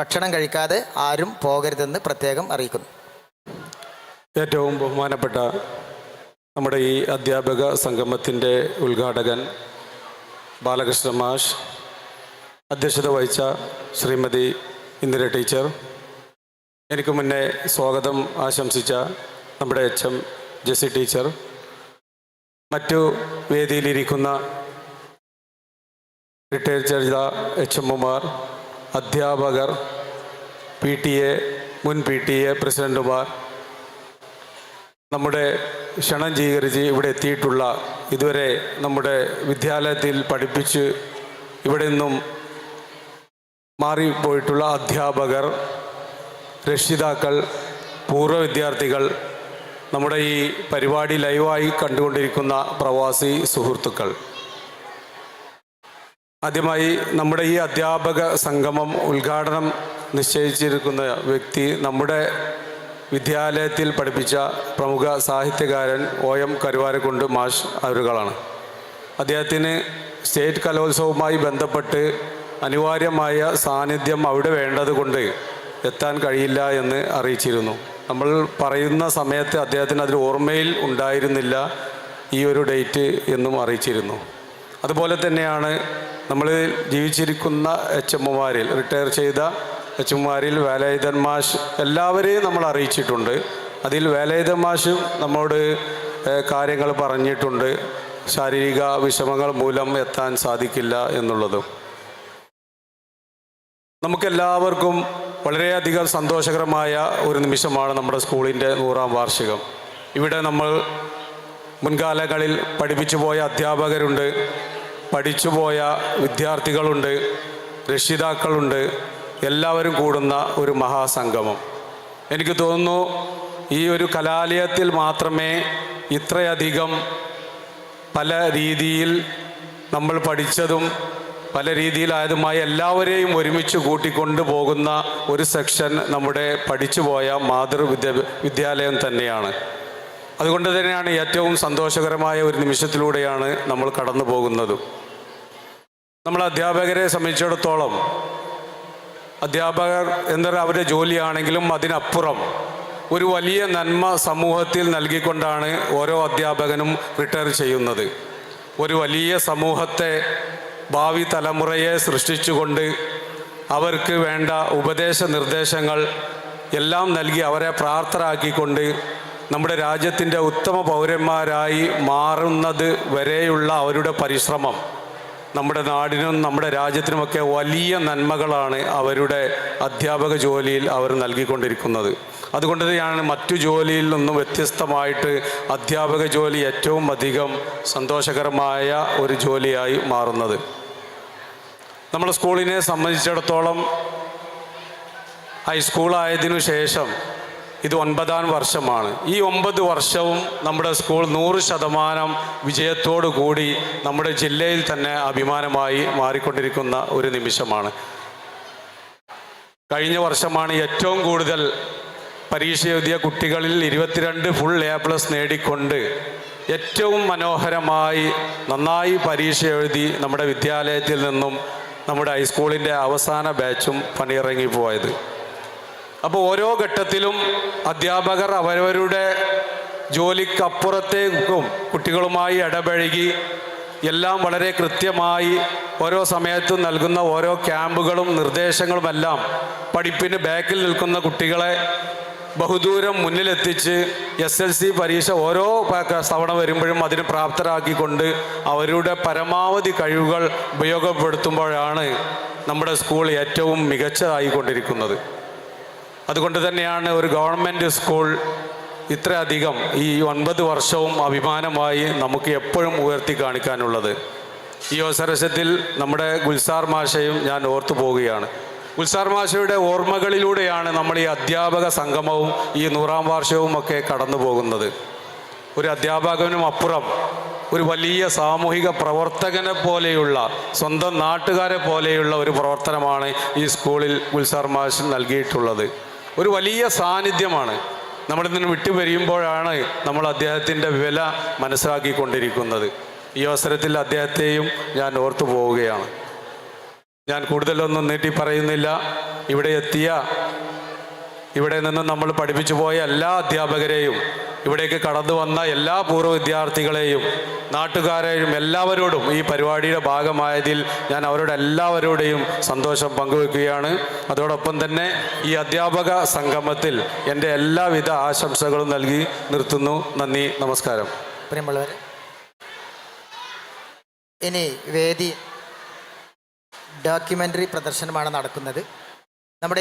ഭക്ഷണം കഴിക്കാതെ ആരും പോകരുതെന്ന് പ്രത്യേകം അറിയിക്കുന്നു. ഏറ്റവും ബഹുമാനപ്പെട്ട നമ്മുടെ ഈ അധ്യാപക സംഗമത്തിന്റെ ഉദ്ഘാടകൻ ബാലകൃഷ്ണ മാഷ് അധ്യക്ഷത വഹിച്ച ശ്രീമതി ഇന്ദിര ടീച്ചർ എനിക്ക് മുന്നേ സ്വാഗതം ആശംസിച്ച നമ്മുടെ എച്ച് എം ജെസി ടീച്ചർ മറ്റു വേദിയിലിരിക്കുന്ന റിട്ടയർ ചെയ്ത എച്ച് എമ്മുമാർ അധ്യാപകർ പി ടി എ മുൻ പി ടി എ പ്രസിഡന്റുമാർ നമ്മുടെ ക്ഷണം സ്വീകരിച്ച് ഇവിടെ എത്തിയിട്ടുള്ള ഇതുവരെ നമ്മുടെ വിദ്യാലയത്തിൽ പഠിപ്പിച്ച് ഇവിടെ നിന്നും മാറിപ്പോയിട്ടുള്ള അധ്യാപകർ രക്ഷിതാക്കൾ പൂർവ വിദ്യാർത്ഥികൾ നമ്മുടെ ഈ പരിപാടി ലൈവായി കണ്ടുകൊണ്ടിരിക്കുന്ന പ്രവാസി സുഹൃത്തുക്കൾ. ആദ്യമായി നമ്മുടെ ഈ അധ്യാപക സംഗമം ഉദ്ഘാടനം നിശ്ചയിച്ചിരിക്കുന്ന വ്യക്തി നമ്മുടെ വിദ്യാലയത്തിൽ പഠിപ്പിച്ച പ്രമുഖ സാഹിത്യകാരൻ ഒ എം കരുവാരക്കുണ്ട് മാഷ് അവരുകളാണ്. അദ്ദേഹത്തിന് സ്റ്റേറ്റ് കലോത്സവവുമായി ബന്ധപ്പെട്ട് അനിവാര്യമായ സാന്നിധ്യം അവിടെ വേണ്ടതുകൊണ്ട് എത്താൻ കഴിയില്ല എന്ന് അറിയിച്ചിരുന്നു. നമ്മൾ പറയുന്ന സമയത്ത് അദ്ദേഹത്തിന് അതിൽ ഓർമ്മയിൽ ഉണ്ടായിരുന്നില്ല ഈ ഒരു ഡേറ്റ് എന്നും അറിയിച്ചിരുന്നു. അതുപോലെ തന്നെയാണ് നമ്മൾ ജീവിച്ചിരിക്കുന്ന എച്ച് എമ്മുമാരിൽ റിട്ടയർ ചെയ്ത എച്ച് എമ്മുമാരിൽ വേലായുധൻ എല്ലാവരെയും നമ്മൾ അറിയിച്ചിട്ടുണ്ട്. അതിൽ വേലായുധന്മാഷും നമ്മോട് കാര്യങ്ങൾ പറഞ്ഞിട്ടുണ്ട്. ശാരീരിക വിഷമങ്ങൾ മൂലം എത്താൻ സാധിക്കില്ല എന്നുള്ളതും. നമുക്കെല്ലാവർക്കും വളരെയധികം സന്തോഷകരമായ ഒരു നിമിഷമാണ് നമ്മുടെ സ്കൂളിന്റെ നൂറാം വാർഷികം. ഇവിടെ നമ്മൾ മുൻകാലങ്ങളിൽ പഠിപ്പിച്ചു പോയ അധ്യാപകരുണ്ട് പഠിച്ചുപോയ വിദ്യാർത്ഥികളുണ്ട് രക്ഷിതാക്കളുണ്ട് എല്ലാവരും കൂടുന്ന ഒരു മഹാസംഗമം. എനിക്ക് തോന്നുന്നു ഈ ഒരു കലാലയത്തിൽ മാത്രമേ ഇത്രയധികം പല രീതിയിൽ നമ്മൾ പഠിച്ചതും പല രീതിയിലായതുമായ എല്ലാവരെയും ഒരുമിച്ച് കൂട്ടിക്കൊണ്ടു പോകുന്ന ഒരു സെക്ഷൻ നമ്മുടെ പഠിച്ചുപോയ മാതൃ വിദ്യ വിദ്യാലയം തന്നെയാണ്. അതുകൊണ്ട് തന്നെയാണ് ഏറ്റവും സന്തോഷകരമായ ഒരു നിമിഷത്തിലൂടെയാണ് നമ്മൾ കടന്നു പോകുന്നത്. നമ്മൾ അധ്യാപകരെ സംബന്ധിച്ചിടത്തോളം അധ്യാപകർ എന്നൊരു അവരുടെ ജോലിയാണെങ്കിലും അതിനപ്പുറം ഒരു വലിയ നന്മ സമൂഹത്തിൽ നൽകിക്കൊണ്ടാണ് ഓരോ അധ്യാപകനും റിട്ടയർ ചെയ്യുന്നത്. ഒരു വലിയ സമൂഹത്തെ ഭാവി തലമുറയെ സൃഷ്ടിച്ചുകൊണ്ട് അവർക്ക് വേണ്ട ഉപദേശ നിർദ്ദേശങ്ങൾ എല്ലാം നൽകി അവരെ പ്രാപ്തരാക്കിക്കൊണ്ട് നമ്മുടെ രാജ്യത്തിന്റെ ഉത്തമ പൗരന്മാരായി മാറുന്നത് വരെയുള്ള അവരുടെ പരിശ്രമം നമ്മുടെ നാടിനും നമ്മുടെ രാജ്യത്തിനുമൊക്കെ വലിയ നന്മകളാണ് അവരുടെ അധ്യാപക ജോലിയിൽ അവർ നൽകിക്കൊണ്ടിരിക്കുന്നത്. അതുകൊണ്ട് തന്നെയാണ് മറ്റു ജോലിയിൽ നിന്നും വ്യത്യസ്തമായിട്ട് അധ്യാപക ജോലി ഏറ്റവും അധികം സന്തോഷകരമായ ഒരു ജോലിയായി മാറുന്നത്. നമ്മുടെ സ്കൂളിനെ സംബന്ധിച്ചിടത്തോളം ഹൈസ്കൂളായതിനു ശേഷം ഇത് ഒൻപതാം വർഷമാണ്. ഈ ഒമ്പത് വർഷവും നമ്മുടെ സ്കൂൾ നൂറ് ശതമാനം വിജയത്തോടു കൂടി നമ്മുടെ ജില്ലയിൽ തന്നെ അഭിമാനമായി മാറിക്കൊണ്ടിരിക്കുന്ന ഒരു നിമിഷമാണ്. കഴിഞ്ഞ വർഷമാണ് ഏറ്റവും കൂടുതൽ പരീക്ഷ എഴുതിയ കുട്ടികളിൽ ഇരുപത്തിരണ്ട് ഫുൾ എ പ്ലസ് നേടിക്കൊണ്ട് ഏറ്റവും മനോഹരമായി നന്നായി പരീക്ഷ എഴുതി നമ്മുടെ വിദ്യാലയത്തിൽ നിന്നും നമ്മുടെ ഹൈസ്കൂളിന്റെ അവസാന ബാച്ചും പണിയിറങ്ങിപ്പോയത് അപ്പോൾ ഓരോ ഘട്ടത്തിലും അധ്യാപകർ അവരവരുടെ ജോലിക്കപ്പുറത്തേക്കും കുട്ടികളുമായി ഇടപഴകി എല്ലാം വളരെ കൃത്യമായി ഓരോ സമയത്തും നൽകുന്ന ഓരോ ക്യാമ്പുകളും നിർദ്ദേശങ്ങളുമെല്ലാം പഠിപ്പിന് ബാക്കിൽ നിൽക്കുന്ന കുട്ടികളെ ബഹുദൂരം മുന്നിലെത്തിച്ച് എസ് എൽ സി പരീക്ഷ ഓരോ തവണ വരുമ്പോഴും അതിന് പ്രാപ്തരാക്കിക്കൊണ്ട് അവരുടെ പരമാവധി കഴിവുകൾ ഉപയോഗപ്പെടുത്തുമ്പോഴാണ് നമ്മുടെ സ്കൂൾ ഏറ്റവും മികച്ചതായിക്കൊണ്ടിരിക്കുന്നത്. അതുകൊണ്ട് തന്നെയാണ് ഒരു ഗവൺമെന്റ് സ്കൂൾ ഇത്രയധികം ഈ ഒൻപത് വർഷവും അഭിമാനമായി നമുക്ക് എപ്പോഴും ഉയർത്തി കാണിക്കാനുള്ളത്. ഈ അവസരത്തിൽ നമ്മുടെ ഗുൽസാർ മാഷയും ഞാൻ ഓർത്തു പോവുകയാണ്. ഗുൽസാർ മാഷയുടെ ഓർമ്മകളിലൂടെയാണ് നമ്മൾ ഈ അധ്യാപക സംഗമവും ഈ നൂറാം വാർഷവും ഒക്കെ കടന്നു പോകുന്നത്. ഒരു അധ്യാപകനും അപ്പുറം ഒരു വലിയ സാമൂഹിക പ്രവർത്തകനെ പോലെയുള്ള സ്വന്തം നാട്ടുകാരെ പോലെയുള്ള ഒരു പ്രവർത്തനമാണ് ഈ സ്കൂളിൽ ഗുൽസാർ മാഷ് നൽകിയിട്ടുള്ളത്. ഒരു വലിയ സാന്നിധ്യമാണ്. നമ്മളിൽ നിന്ന് വിട്ടുപിരിയുമ്പോഴാണ് നമ്മൾ അദ്ദേഹത്തിന്റെ വില മനസ്സിലാക്കിക്കൊണ്ടിരിക്കുന്നത്. ഈ അവസരത്തിൽ അദ്ദേഹത്തെയും ഞാൻ ഓർത്തു പോവുകയാണ്. ഞാൻ കൂടുതലൊന്നും നീട്ടി പറയുന്നില്ല. ഇവിടെ എത്തിയ ഇവിടെ നിന്ന് നമ്മൾ പഠിപ്പിച്ചു പോയ എല്ലാ അധ്യാപകരെയും ഇവിടേക്ക് കടന്നു വന്ന എല്ലാ പൂർവ വിദ്യാർത്ഥികളെയും നാട്ടുകാരെയും എല്ലാവരോടും ഈ പരിപാടിയുടെ ഭാഗമായതിൽ ഞാൻ അവരോട് എല്ലാവരോടെയും സന്തോഷം പങ്കുവെക്കുകയാണ്. അതോടൊപ്പം തന്നെ ഈ അധ്യാപക സംഗമത്തിൽ എന്റെ എല്ലാവിധ ആശംസകളും നൽകി നിർത്തുന്നു. നന്ദി നമസ്കാരം. ഇനി വേദി ഡോക്യുമെന്ററി പ്രദർശനമാണ് നടക്കുന്നത്. നമ്മുടെ